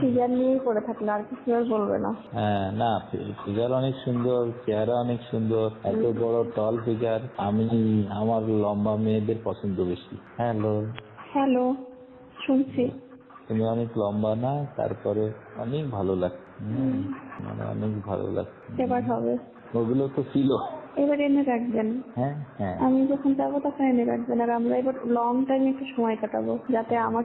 Figure নিয়েই পড়ে থাকলে আর কিছু আর বলবে না। হ্যাঁ না ফিগার অনেক সুন্দর চেহারা অনেক সুন্দর এত বড় টল ফিগার আমি আমার লম্বা মেয়েদের পছন্দ বেশি। হ্যালো হ্যালো শুনছি। তুমি অনেক লম্বা না তারপরে অনেক ভালো লাগছে। হুম, মানে অনেক ভালো লাগছে। এবার হবে। ওগুলো তো ছিল। এবার এনে রাখবেন। হ্যাঁ হ্যাঁ। আমি যখন যাব তখন এনে রাখবেন আর আমরা এবার লং টাইম একটু সময় কাটাবো যাতে আমার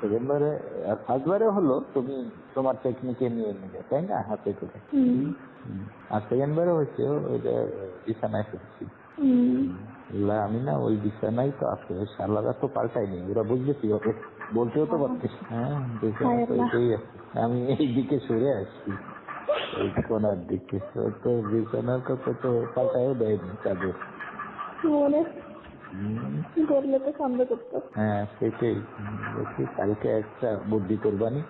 সেকেন্ড বারে আর ফার্স্ট বারে হলো তুমি তোমার টেকনিকে নিয়ে নিলে তাই না? হাতে করে। আর সেকেন্ড বারে হয়েছে ওইটা বিছানায় ফেলছি আমি না ওই বিছানায় তো আছে শালারা তো পাল্টাইনি ওরা বুঝবে কি হবে? বলতেও তো পারতিস হ্যাঁ বিছানা তো ওইটাই আছে। আমি এই দিকে সরে আসছি। ওই কোনার দিকে। তো বিছানার কথা তো পাল্টাইও দেয়নি হুম, বললে তো সন্দেহ করতো হ্যাঁ সেটাই। দেখি কালকে একটা বুদ্ধি করবানি।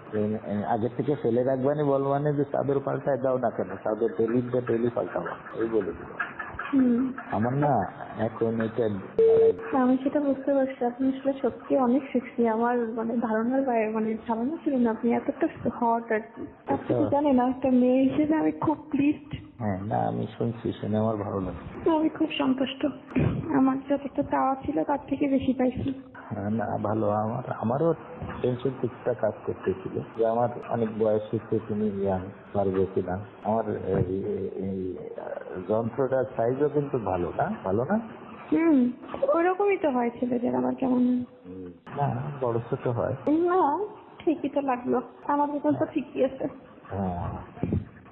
আগের থেকে ফেলে রাখবানি বলবানি যে চাদর পাল্টায় দাও না কেন? চাদর ডেলি ডেলি পাল্টাবো। এই বলে দিল। হুম। আমার না এখন এটা আমি সেটা বুঝতে পারছি। আপনি আসলে সত্যি অনেক সেক্সি আমার মানে ধারণার বাইরে মানে ধারণা ছিল না আপনি এতটা হট আর কি। আপনি তো জানেন একটা মেয়ে হিসেবে আমি খুব প্লিজড হ্যাঁ না আমি শুনছি শুনে আমার ভালো লাগে আমি খুব সন্তুষ্ট। আমার যতটা চাওয়া ছিল তার থেকে বেশি পাইছি। হ্যাঁ, না ভালো। আমার আমারও টেনশন কিছুটা কাজ করতেছিল যে আমার অনেক বয়স হচ্ছে তুমি ইয়াং পারবে কিনা আমার এই যন্ত্রটার সাইজও কিন্তু ভালো না ভালো না? হুম ওইরকমই তো হয় ছেলেদের আবার কেমন? না বড় ছোট হয়। না ঠিকই তো লাগল। আমার মতন তো ঠিকই আছে। হ্যাঁ।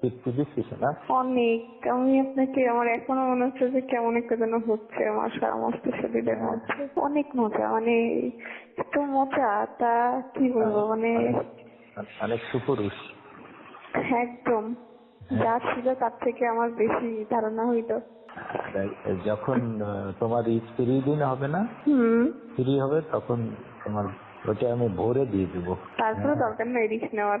তৃপ্তি দিচ্ছিস না অনেক। আমি আপনাকে আমার এখনও মনে হচ্ছে যে কেমন একটা যেন হচ্ছে আমার সমস্ত শরীরের মধ্যে। অনেক মজা মানে এত মজা তা কি বলব মানে অনেক সুপুরুষ। একদম। যা ছিল তার থেকে আমার বেশি ধারণা হইতো যখন তোমার স্ত্রী দিন হবে না ফ্রি হবে তখন তোমার ওটা আমি ভোরে দিয়ে দিব। তারপরে দরকার নেই রিস্ক নেওয়ার।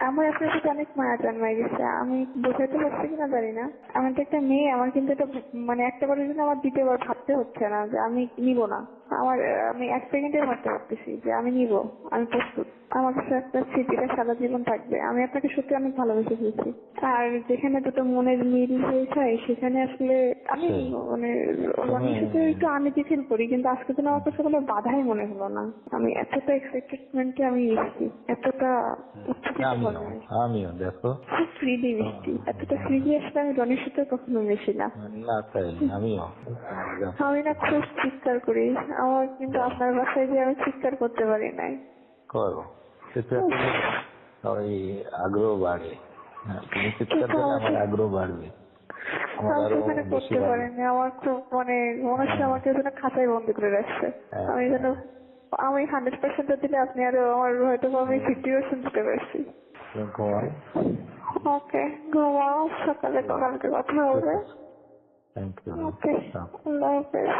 আমার আপনার সাথে অনেক মায়া জন্মায় গেছে। আমি বোঝাতে পারছি কিনা জানি না। আমার তো একটা মেয়ে, আমার কিন্তু এটা মানে একটা বারের জন্য আমার দ্বিতীয়বার ভাবতে হচ্ছে না যে আমি নিব না। আমার আমি এক সেকেন্ডে ভাবতে পারতেছি যে আমি নিব আমি প্রস্তুত। আমার কাছে একটা স্মৃতিটা সারা জীবন থাকবে। আমি আপনাকে সত্যি অনেক ভালোবেসে ফেলছি। আর যেখানে দুটো মনের মিল হয়ে যায় সেখানে আসলে আমি সেই। মানে রনির সাথে একটু আনইজি ফিল করি কিন্তু আজকে যেন আমার কাছে কোনো বাধাই মনে হলো না। আমি এতটা এক্সাইটেডমেন্টে আমি এসেছি এতটা আমিও দেখো। খুব ফ্রিলি মিষ্টি এতটা ফ্রিলি আসলে আমি রনির সাথে কখনো মিশি না। না তাই আমিও। আমি না খুব চিৎকার করি। আমার কিন্তু আপনার বাসায় যে আমি চিৎকার করতে পারি নাই। করো সেটা ওই আগ্রহ বাড়ে। হ্যাঁ, তুমি চিৎকার করলে আমার আগ্রহ বাড়বে। করতে পারিনি। আমার খুব মানে মনে হচ্ছে আমাকে যেন বন্দি করে রাখছে। হ্যাঁ। আমি যেন আমি হান্ড্রেড পার্সেন্ট দিলে আপনি আরও আমার হয়তো আমি ফিফটি পার্সেন্ট দিতে পারছি। ওকে ঘুমাও। সকালে কালকে কথা হবে। ওকে আল্লাহ হাফেজ।